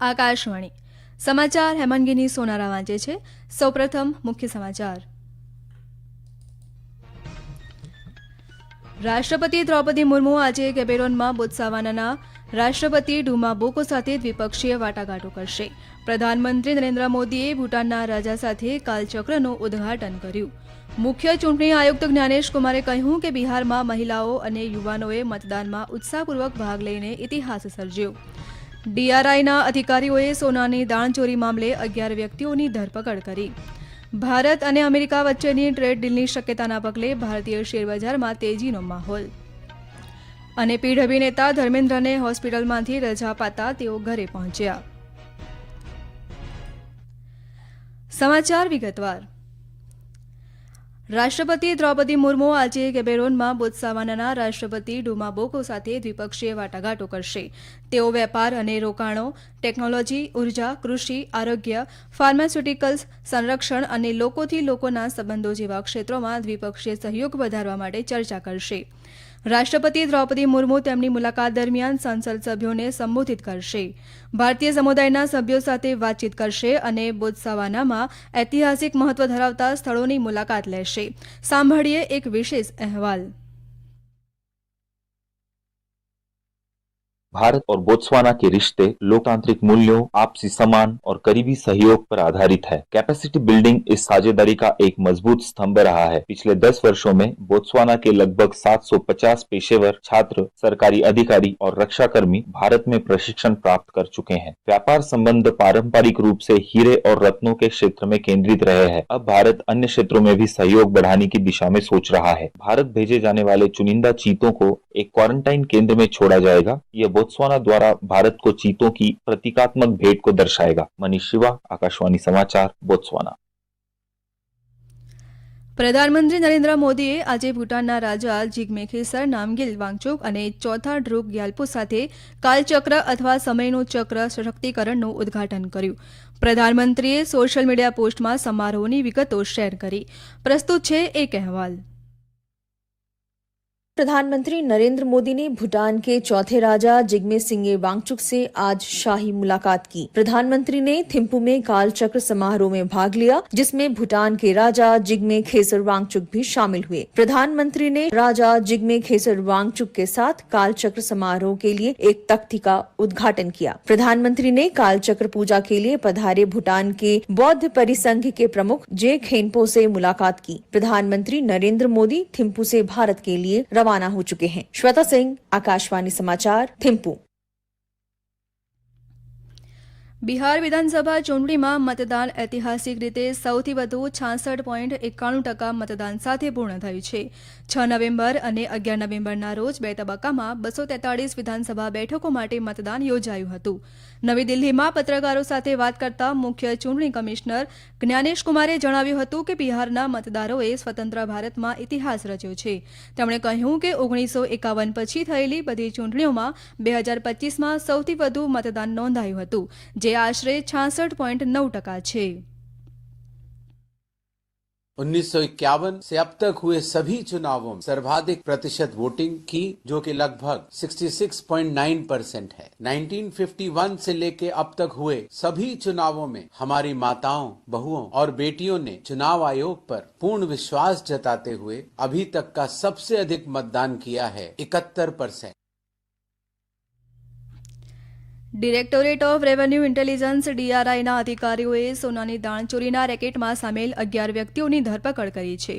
આકાશવાણી. સમાચાર હેમનગીની સોનારા વાંચે છે. સૌપ્રથમ મુખ્ય સમાચાર. રાષ્ટ્રપતિ દ્રૌપદી મુર્મુ આજે કેબેરોનમાં બોત્સાવાનાના રાષ્ટ્રપતિ ડુમા બોકો સાથે દ્વિપક્ષીય વાટાઘાટો કરશે. પ્રધાનમંત્રી નરેન્દ્ર મોદીએ ભૂટાનના રાજા સાથે કાલચક્રનું ઉદ્ઘાટન કર્યું. મુખ્ય ચૂંટણી આયુક્ત જ્ઞાનેશ કુમારે કહ્યું કે બિહારમાં મહિલાઓ અને યુવાનોએ મતદાનમાં ઉત્સાહપૂર્વક ભાગ લઈને ઇતિહાસ સર્જ્યો. ડીઆરઆઈના અધિકારીઓએ સોનાની દાણચોરી મામલે અગિયાર વ્યક્તિઓની ધરપકડ કરી. ભારત અને અમેરિકા વચ્ચેની ટ્રેડ ડીલની શક્યતાના પગલે ભારતીય શેરબજારમાં તેજીનો માહોલ. અને પીઢબી નેતા ધર્મેન્દ્રને હોસ્પિટલમાંથી રજા પાતા તેઓ ઘરે પહોંચ્યા. સમાચાર વિગતવાર. રાષ્ટ્રપતિ દ્રૌપદી મુર્મુ આજે ગેબેરોનમાં બોત્સાવાનાના રાષ્ટ્રપતિ ડુમા બોકો સાથે દ્વિપક્ષીય વાટાઘાટો કરશે. તેઓ વેપાર અને રોકાણો, ટેકનોલોજી, ઊર્જા, કૃષિ, આરોગ્ય, ફાર્માસ્યુટિકલ્સ, સંરક્ષણ અને લોકોથી લોકોના સંબંધો જેવા ક્ષેત્રોમાં દ્વિપક્ષીય સહયોગ વધારવા માટે ચર્ચા કરશે. રાષ્ટ્રપતિ દ્રૌપદી મુર્મુ તેમની મુલાકાત દરમિયાન સંસદ સભ્યોને સંબોધિત કરશે. ભારતીય સમુદાયના સભ્યો સાથે વાતચીત કરશે અને બોત્સાવાનામાં ઐતિહાસિક મહત્વ ધરાવતા સ્થળોની મુલાકાત લેશે. સાંભળીએ એક વિશેષ અહેવાલ. भारत और बोत्सवाना के रिश्ते लोकतांत्रिक मूल्यों, आपसी सम्मान और करीबी सहयोग पर आधारित है। कैपेसिटी बिल्डिंग इस साझेदारी का एक मज़बूत स्तंभ रहा है। पिछले 10 वर्षों में बोत्सवाना के लगभग 750 पेशेवर छात्र, सरकारी अधिकारी और रक्षा कर्मी भारत में प्रशिक्षण प्राप्त कर चुके हैं। व्यापार संबंध पारंपरिक रूप से हीरे और रत्नों के क्षेत्र में केंद्रित रहे हैं। अब भारत अन्य क्षेत्रों में भी सहयोग बढ़ाने की दिशा में सोच रहा है। भारत भेजे जाने वाले चुनिंदा चीतों को एक क्वारंटाइन केंद्र में छोड़ा जाएगा। यह बोत्सवाना द्वारा भारत को चीतों की प्रतीकात्मक भेंट को दर्शाएगा मनीष शिवा आकाशवाणी समाचार बोत्सवाना પ્રધાનમંત્રી નરેન્દ્ર મોદીએ આજે ભૂટાનના રાજા જીગ્મે ખેસર નામગીલ વાંગચોક અને ચોથા ડ્રુક ગ્યાલ્પો સાથે કાલચક્ર અથવા સમયનું ચક્ર સશક્તિકરણનું ઉદ્ઘાટન કર્યું પ્રધાનમંત્રીએ સોશિયલ મીડિયા પોસ્ટમાં સમારોહની વિગતો શેર કરી પ્રસ્તુત છે એક અહેવાલ प्रधानमंत्री नरेंद्र मोदी ने भूटान के चौथे राजा जिग्मे सिंगे वांगचुक से आज शाही मुलाकात की। प्रधानमंत्री ने थिम्पू में काल चक्र समारोह में भाग लिया, जिसमें भूटान के राजा जिग्मे खेसर वांगचुक भी शामिल हुए। प्रधानमंत्री ने राजा जिग्मे खेसर वांगचुक के साथ काल चक्र समारोह के लिए एक तख्ती का उद्घाटन किया। प्रधानमंत्री ने काल चक्र पूजा के लिए पधारे भूटान के बौद्ध परिसंघ के प्रमुख जे खेनपो से मुलाकात की। प्रधानमंत्री नरेंद्र मोदी थिम्पू से भारत के लिए रवाना हो चुके हैं श्वेता सिंह आकाशवाणी समाचार थिम्पू બિહાર વિધાનસભા ચૂંટણીમાં મતદાન ઐતિહાસિક રીતે સૌથી વધુ છાસઠ પોઈન્ટ એકાણું ટકા મતદાન સાથે પૂર્ણ થયું છે. છ નવેમ્બર અને અગિયાર નવેમ્બરના રોજ બે તબક્કામાં બસો તેતાળીસ વિધાનસભા બેઠકો માટે મતદાન યોજાયું હતું. નવી દિલ્હીમાં પત્રકારો સાથે વાત કરતા મુખ્ય ચૂંટણી કમિશનર જ્ઞાનેશ કુમારે જણાવ્યું હતું કે બિહારના મતદારોએ સ્વતંત્ર ભારતમાં ઇતિહાસ રચ્યો છે. તેમણે કહ્યું કે ઓગણીસો એકાવન પછી થયેલી બધી ચૂંટણીઓમાં બે હજાર પચીસમાં સૌથી વધુ મતદાન નોંધાયું હતું, જે આશરે છાસઠ પોઈન્ટ નવ ટકા છે उन्नीस से अब तक हुए सभी चुनावों में सर्वाधिक प्रतिशत वोटिंग की जो कि लगभग 66.9 परसेंट है 1951 से लेके अब तक हुए सभी चुनावों में हमारी माताओं बहुओं और बेटियों ने चुनाव आयोग पर पूर्ण विश्वास जताते हुए अभी तक का सबसे अधिक मतदान किया है इकहत्तर percent Directorate of revenue intelligence ડીઆરઆઈના અધિકારીઓએ સોનાની દાણચોરીના રેકેટમાં સામેલ અગિયાર વ્યક્તિઓની ધરપકડ કરી છે.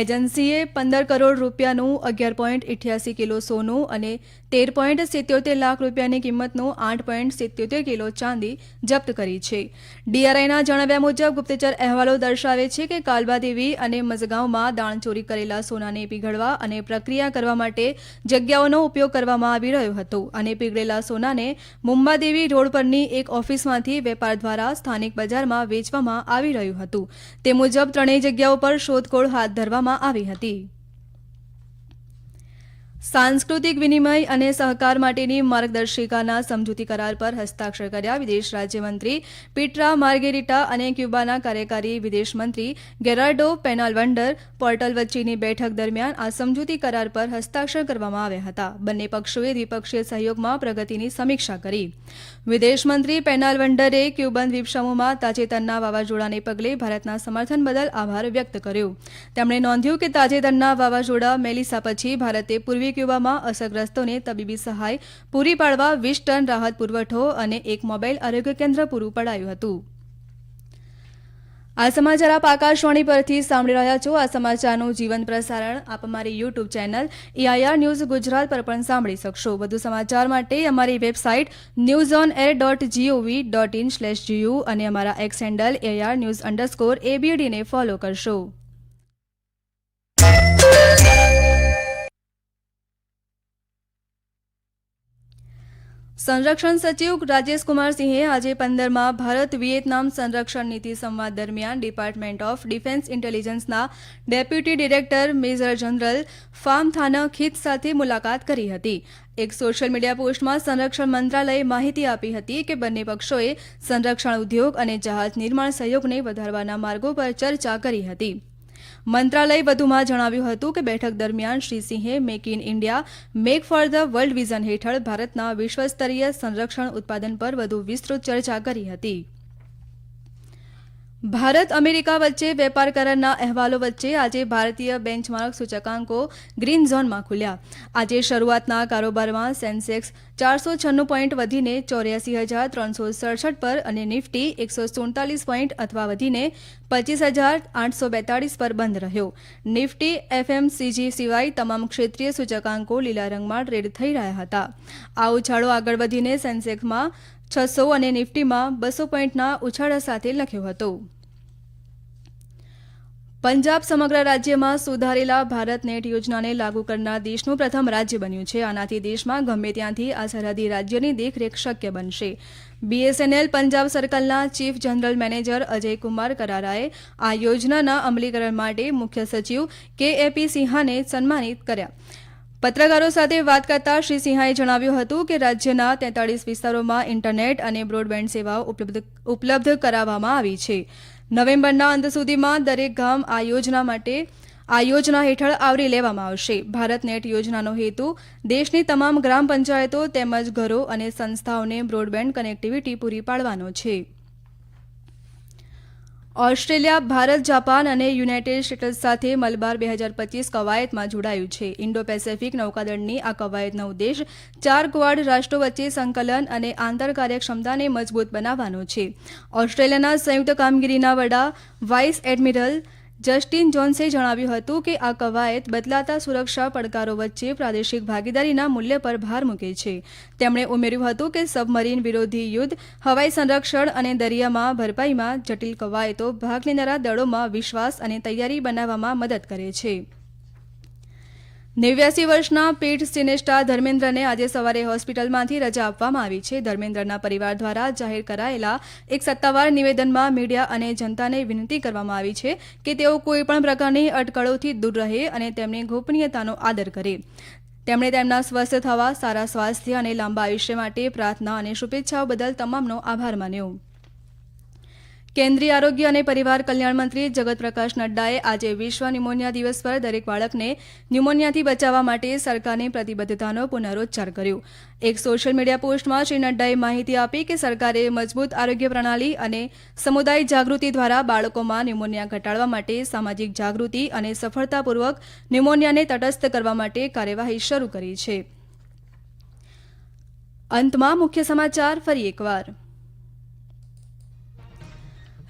એજન્સીએ પંદર કરોડ રૂપિયાનું અગિયાર પોઈન્ટ ઇઠ્યાસી કિલો સોનું અને તેર પોઈન્ટ સિત્યોતેર લાખ રૂપિયાની કિંમતનું આઠ પોઈન્ટ સિત્યોતેર કિલો ચાંદી જપ્ત કરી છે. ડીઆરઆઈના જણાવ્યા મુજબ ગુપ્તચર અહેવાલો દર્શાવે છે કે કાલબાદેવી અને મઝગાંવમાં દાણચોરી કરેલા સોનાને પીગળવા અને પ્રક્રિયા કરવા માટે જગ્યાઓનો ઉપયોગ કરવામાં આવી રહ્યો હતો અને પીગળેલા સોનાને મુંબાદેવી રોડ પરની એક ઓફિસમાંથી વેપાર દ્વારા સ્થાનિક બજારમાં વેચવામાં આવી રહ્યું હતું. તે મુજબ ત્રણેય જગ્યાઓ પર શોધખોળ હાથ ધરવામાં આવી હતી. સાંસ્કૃતિક વિનિમય અને સહકાર માટેની માર્ગદર્શિકાના સમજૂતી કરાર પર હસ્તાક્ષર કર્યા. વિદેશ રાજ્યમંત્રી પીટ્રા માર્ગેરિટા અને ક્યુબાના કાર્યકારી વિદેશ મંત્રી ગેરાર્ડો પેનાલવન્ડર પોર્ટલ વચ્ચેની બેઠક દરમિયાન આ સમજૂતી કરાર પર હસ્તાક્ષર કરવામાં આવ્યા હતા. બંને પક્ષોએ દ્વિપક્ષીય સહયોગમાં પ્રગતિની સમીક્ષા કરી. વિદેશ મંત્રી પેનાલવન્ડરે ક્યુબન દ્વીપસમૂહમાં તાજેતરના વાવાઝોડાને પગલે ભારતના સમર્થન બદલ આભાર વ્યક્ત કર્યો. તેમણે નોંધ્યું કે તાજેતરના વાવાઝોડા મેલિસા પછી ભારતે પૂર્વી ક્યુબામાં અસરગ્રસ્તોને તબીબી સહાય પૂરી પાડવા વીસ ટન રાહત પુરવઠો અને એક મોબાઈલ આરોગ્ય કેન્દ્ર પૂરું પડાયું હતું. આ સમાચાર આપ આકાશવાણી પરથી સાંભળી રહ્યા છો. આ સમાચારનું જીવંત પ્રસારણ આપ અમારી YouTube channel AIR news Gujarat પર પણ સાંભળી શકશો. વધુ સમાચાર માટે અમારી website news on air dot gov dot in slash GU અને અમારા X handle AIR news underscore એબીડીને follow કરશો. સંરક્ષણ સચિવ રાજેશકુમારસિંહે સિંહે આજે પંદરમાં ભારત વિયેતનામ સંરક્ષણ નીતિ સંવાદ દરમિયાન department of defence ઇન્ટેલિજન્સના deputy director major general Pham Thanh Khiet સાથે મુલાકાત કરી હતી. એક સોશિયલ મીડિયા પોસ્ટમાં સંરક્ષણ મંત્રાલયે માહિતી આપી હતી કે બંને પક્ષોએ સંરક્ષણ ઉદ્યોગ અને જહાજ નિર્માણ સહયોગને વધારવાના માર્ગો પર ચર્ચા કરી હતી. મંત્રાલયે વધુમાં જણાવ્યું હતું કે બેઠક દરમિયાન શ્રી સિંહે make in India make for the world vision હેઠળ ભારતના વિશ્વસ્તરીય સંરક્ષણ ઉત્પાદન પર વધુ વિસ્તૃત ચર્ચા કરી હતી. ભારત અમેરિકા વચ્ચે વેપાર કરારના અહેવાલો વચ્ચે આજે ભારતીય બેન્ચમાર્ક સૂચકાંકો ગ્રીન ઝોનમાં ખુલ્યા. આજે શરૂઆતના કારોબારમાં સેન્સેક્સ ચારસો છન્નું પોઈન્ટ વધીને ચોર્યાસી હજાર ત્રણસો સડસઠ પર અને નિફ્ટી એકસો સુડતાલીસ પોઈન્ટ અથવા વધીને પચીસ હજાર આઠસો બેતાળીસ પર બંધ રહ્યો. નિફ્ટી, એફએમસીજી સિવાય તમામ ક્ષેત્રીય સૂચકાંકો લીલા રંગમાં ટ્રેડ થઈ રહ્યા હતા. આ ઉછાળો આગળ વધીને સેન્સેક્સમાં છસો અને નિફ્ટીમાં બસો પોઈન્ટના ઉછાળા સાથે લખ્યો હતો. પંજાબ સમગ્ર રાજ્યમાં સુધારેલા ભારત નેટ યોજનાને લાગુ કરનાર દેશનું પ્રથમ રાજ્ય બન્યું છે. આનાથી દેશમાં ગમે ત્યાંથી આ સરહદી રાજ્યની દેખરેખ શક્ય બનશે. BSNL Punjab સર્કલના chief general manager Ajay Kumar કરારાએ આ યોજનાના અમલીકરણ માટે મુખ્ય સચિવ કે. એપી સિંહાને સન્માનિત કર્યા. પત્રકારો સાથે વાત કરતા શ્રી સિંહાએ જણાવ્યું હતું કે રાજ્યના તેતાળીસ વિસ્તારોમાં ઇન્ટરનેટ અને બ્રોડબેન્ડ સેવાઓ ઉપલબ્ધ ઉપલબ્ધ કરાવવામાં આવી છે. નવેમ્બરના અંત સુધીમાં દરેક ગામ આ યોજના માટે આ યોજના હેઠળ આવરી લેવામાં આવશે. ભારત નેટ યોજનાનો હેતુ દેશની તમામ ગ્રામ પંચાયતો તેમજ ઘરો અને સંસ્થાઓને બ્રોડબેન્ડ કનેક્ટિવિટી પૂરી પાડવાનો છે. ઓસ્ટ્રેલિયા, ભારત, જાપાન અને યુનાઇટેડ સ્ટેટ્સ સાથે મલબાર બે હજાર પચીસ કવાયતમાં જોડાયું છે. ઇન્ડો પેસેફિક નૌકાદળની આ કવાયતનો ઉદ્દેશ ચાર ક્વાડ રાષ્ટ્રો વચ્ચે સંકલન અને આંતર કાર્યક્ષમતાને મજબૂત બનાવવાનો છે. ઓસ્ટ્રેલિયાના સંયુક્ત કામગીરીના વડા વાઇસ એડમિરલ જસ્ટિન જોન્સે જણાવ્યું હતું કે આ કવાયત બદલાતા સુરક્ષા પડકારો વચ્ચે પ્રાદેશિક ભાગીદારીના મૂલ્ય પર ભાર મૂકે છે. તેમણે ઉમેર્યું હતું કે સબમરીન વિરોધી યુદ્ધ, હવાઈ સંરક્ષણ અને દરિયામાં ભરપાઈમાં જટિલ કવાયતો ભાગ લેનારા દળોમાં વિશ્વાસ અને તૈયારી બનાવવામાં મદદ કરે છે. નેવ્યાસી વર્ષના પીઠ સિનેસ્ટા ધર્મેન્દ્રને આજે સવારે હોસ્પિટલમાંથી રજા આપવામાં આવી છે. ધર્મેન્દ્રના પરિવાર દ્વારા જાહેર કરાયેલા એક સત્તાવાર નિવેદનમાં મીડિયા અને જનતાને વિનંતી કરવામાં આવી છે કે તેઓ કોઈપણ પ્રકારની અટકળોથી દૂર રહે અને તેમની ગોપનીયતાનો આદર કરે. તેમણે તેમના સ્વસ્થ થવા, સારા સ્વાસ્થ્ય અને લાંબા આયુષ્ય માટે પ્રાર્થના અને શુભેચ્છાઓ બદલ તમામનો આભાર માન્યો. કેન્દ્રીય આરોગ્ય અને પરિવાર કલ્યાણ મંત્રી જગત પ્રકાશ નડ્ડાએ આજે વિશ્વ ન્યુમોનિયા દિવસ પર દરેક બાળકને ન્યુમોનિયાથી બચાવવા માટે સરકારની પ્રતિબદ્ધતાનો પુનરોચ્ચાર કર્યો. એક સોશિયલ મીડિયા પોસ્ટમાં શ્રી નડ્ડાએ માહિતી આપી કે સરકારે મજબૂત આરોગ્ય પ્રણાલી અને સમુદાય જાગૃતિ દ્વારા બાળકોમાં ન્યુમોનિયા ઘટાડવા માટે સામાજિક જાગૃતિ અને સફળતાપૂર્વક ન્યુમોનિયાને તટસ્થ કરવા માટે કાર્યવાહી શરૂ કરી છે. અંતમાં મુખ્ય સમાચાર ફરી એકવાર.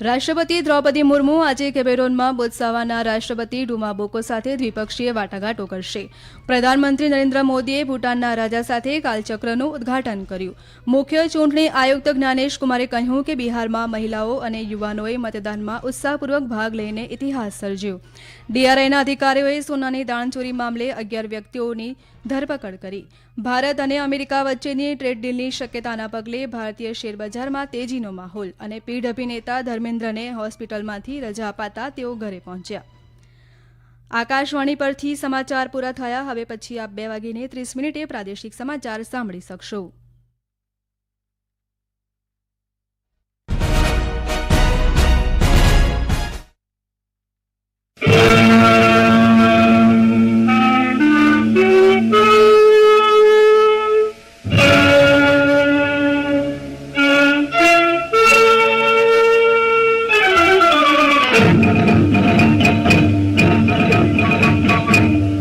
રાષ્ટ્રપતિ દ્રૌપદી મુર્મુ આજે કેમેરોનમાં બોત્સાવાના રાષ્ટ્રપતિ ડુમા બોકો સાથે દ્વિપક્ષીય વાટાઘાટો કરશે. પ્રધાનમંત્રી નરેન્દ્ર મોદીએ ભૂટાનના રાજા સાથે કાલચક્રનું ઉદ્ઘાટન કર્યું. મુખ્ય ચૂંટણી આયુક્ત જ્ઞાનેશ કુમારે કહ્યું કે બિહારમાં મહિલાઓ અને યુવાનોએ મતદાનમાં ઉત્સાહપૂર્વક ભાગ લઈને ઇતિહાસ સર્જ્યો. ડીઆરઆઈના અધિકારીઓએ સોનાની દાણચોરી મામલે અગિયાર વ્યક્તિઓની ધરપકડ કરી. ભારત અને અમેરિકા વચ્ચેની ટ્રેડ ડીલની શક્યતાના પગલે ભારતીય શેરબજારમાં તેજીનો માહોલ અને પીઢ અભિનેતા ધર્મેન્દ્રને હોસ્પિટલમાંથી રજા અપાતા તેઓ ઘરે પહોંચ્યા. આકાશવાણી પરથી સમાચાર પૂરા થયા. હવે પછી આપ બે વાગીને ત્રીસ મિનિટે પ્રાદેશિક સમાચાર સાંભળી શકશો.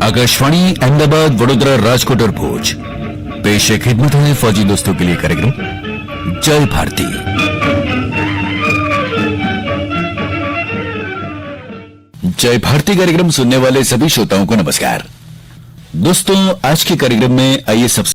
आकाशवाणी, अहमदाबाद, वडोदरा, राजकोट और भोज। पेश खिदमत है फौजी दोस्तों के लिए कार्यक्रम, जय भारती। जय भारती कार्यक्रम सुनने वाले सभी श्रोताओं को नमस्कार। दोस्तों, आज के कार्यक्रम में आइए सबसे